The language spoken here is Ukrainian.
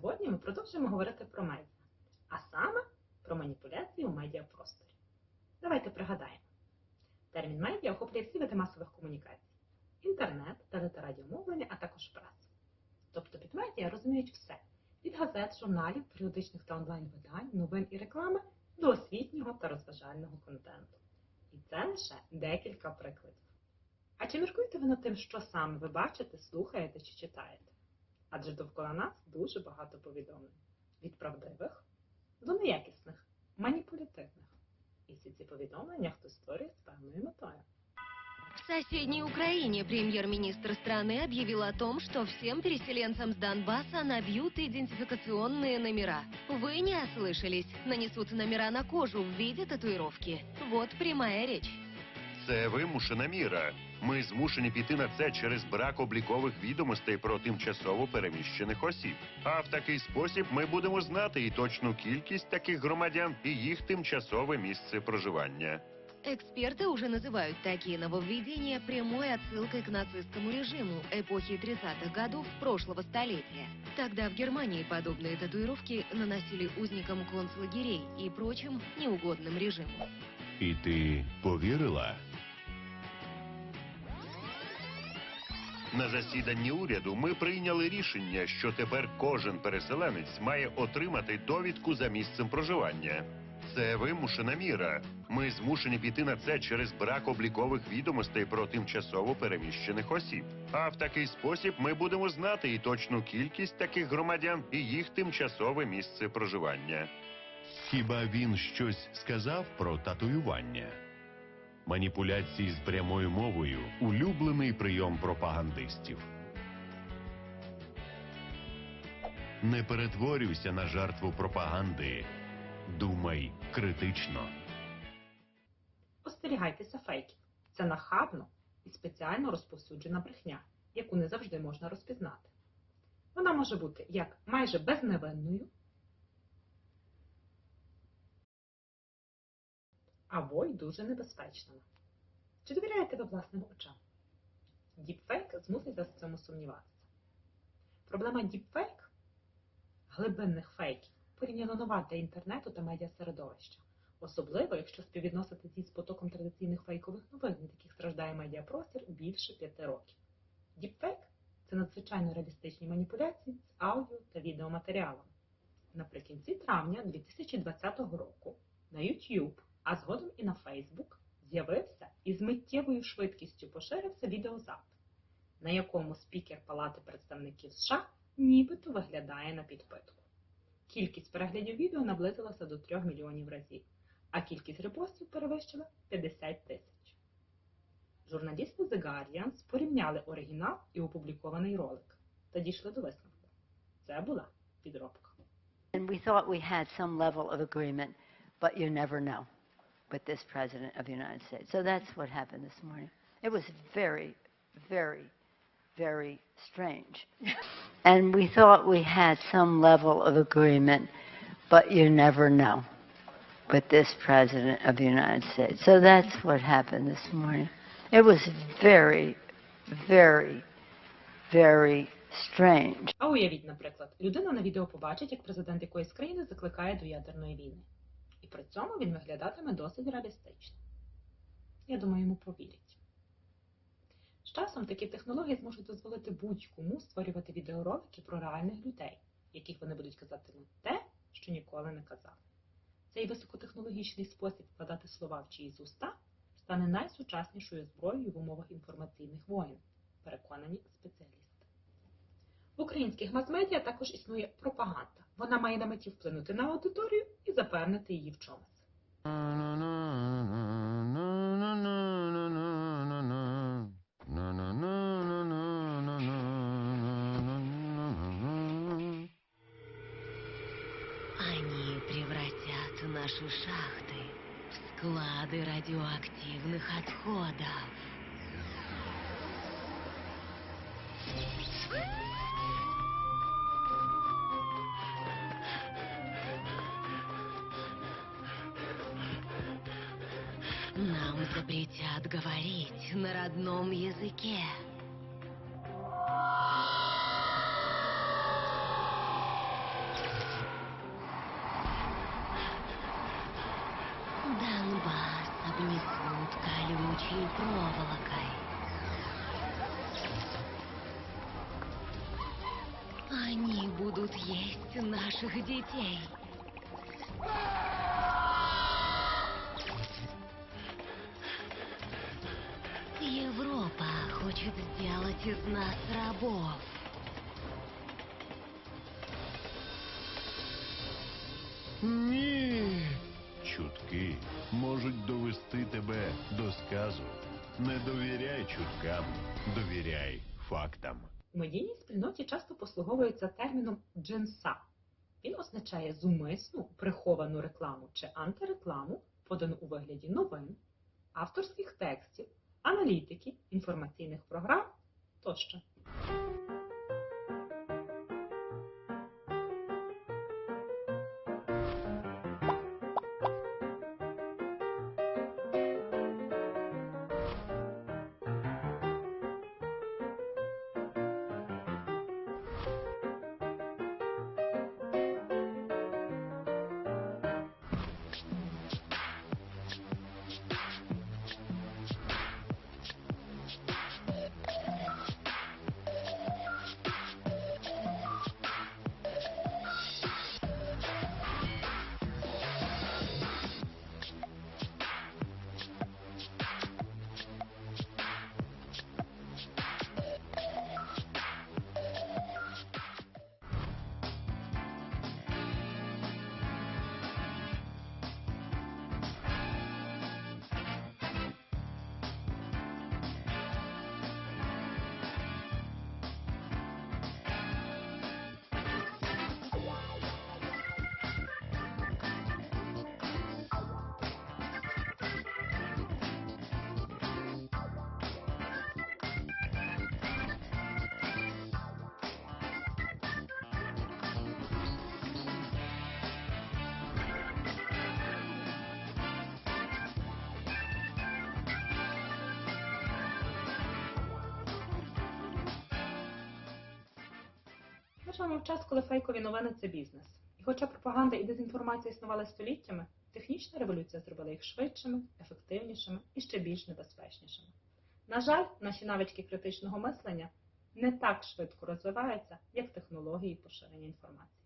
сьогодні ми продовжуємо говорити про медіа, а саме про маніпуляції у медіапросторі. Давайте пригадаємо. Термін медіа охоплює всі види масових комунікацій: інтернет, телерадіомовлення, а також пресу. Тобто під медіа розуміють все від газет, журналів, періодичних та онлайн-видань, новин і реклами до освітнього та розважального контенту. І це лише декілька прикладів. А чи міркуєте ви над тим, що саме ви бачите, слухаєте чи читаєте? Адже довкола нас дуже багато повідомлень від правдивих до неякісних, маніпулятивних. І всі ці повідомлення хтось створює з певною метою. В соседней Украине премьер-министр страны объявил о том, что всем переселенцам с Донбасса набьют идентификационные номера. Вы не ослышались. Нанесут номера на кожу в виде татуировки. Вот прямая речь. Це вимушена міра. Ми змушені піти на це через брак облікових відомостей про тимчасово переміщених осіб. А в такий спосіб ми будемо знати і точну кількість таких громадян і їх тимчасове місце проживання. Эксперты уже называют такие нововведения прямой отсылкой к нацистскому режиму эпохи 30-х годов прошлого столетия. Тогда в Германии подобные татуировки наносили узникам концлагерей и прочим неугодным режиму. І ти повірила? На засіданні уряду ми прийняли рішення, що тепер кожен переселенець має отримати довідку за місцем проживання. Це вимушена міра. Ми змушені піти на це через брак облікових відомостей про тимчасово переміщених осіб. А в такий спосіб ми будемо знати і точну кількість таких громадян і їх тимчасове місце проживання. Хіба він щось сказав про татуювання? Маніпуляції з прямою мовою улюблений прийом пропагандистів. Не перетворюйся на жертву пропаганди. Думай критично. Остерігайтеся фейків. Це нахабно і спеціально розповсюджена брехня, яку не завжди можна розпізнати. Вона може бути як майже безневинною, або й дуже небезпечною. Чи довіряєте ви власним очам? Діпфейк змусить вас в цьому сумніватися. Проблема діпфейк глибинних фейків порівняно нова для інтернету та медіасередовища. Особливо, якщо співвідносити її з потоком традиційних фейкових новин, від яких страждає медіапростір більше п'яти років. Діпфейк це надзвичайно реалістичні маніпуляції з аудіо та відеоматеріалом. Наприкінці травня 2020 року на YouTube, а згодом і на Facebook, з'явився і з миттєвою швидкістю поширився відеозапит, на якому спікер Палати представників США нібито виглядає на підпитку. Кількість переглядів відео наблизилася до 3 мільйонів разів, а кількість репостів перевищила 50 тисяч. Журналісти The Guardian порівняли оригінал і опублікований ролик та дійшли до висновку. Це була підробка. And we thought we had some level of agreement, but you never know with this President of the United States. So that's what happened this morning. It was very, very, very strange. and we thought we had some level of agreement, but you never know with this President of the United States. So that's what happened this morning. It was very, very, very strange. А уявіть, наприклад, людина на відео побачить, як президент якоїсь країни закликає до ядерної війни. При цьому він виглядатиме досить реалістично. Я думаю, йому повірять. З часом такі технології зможуть дозволити будь-кому створювати відеоролики про реальних людей, яких вони будуть казати те, що ніколи не казали. Цей високотехнологічний спосіб вкладати слова в чиїсь уста стане найсучаснішою зброєю в умовах інформаційних воєн, переконані спеціалісти. В українських мас-медіа також існує пропаганда. Вона має на меті вплинути на аудиторію і запевнити її в чомусь. Они превратят наши шахты в склады радиоактивных отходов. Нам запретят говорить на родном языке. Донбасс обнесут колючей проволокой. Они будут есть наших детей. Хочет сделать из нас рабов. Ні. Чутки можуть довести тебе до сказу. Не довіряй чуткам, довіряй фактам. У медійній спільноті часто послуговується терміном джинса. Він означає зумисну приховану рекламу чи антирекламу, подану у вигляді новин, авторських текстів, аналітики, інформаційних програм тощо. Живемо в час, коли фейкові новини це бізнес. І хоча пропаганда і дезінформація існували століттями, технічна революція зробила їх швидшими, ефективнішими і ще більш небезпечнішими. На жаль, наші навички критичного мислення не так швидко розвиваються, як технології поширення інформації.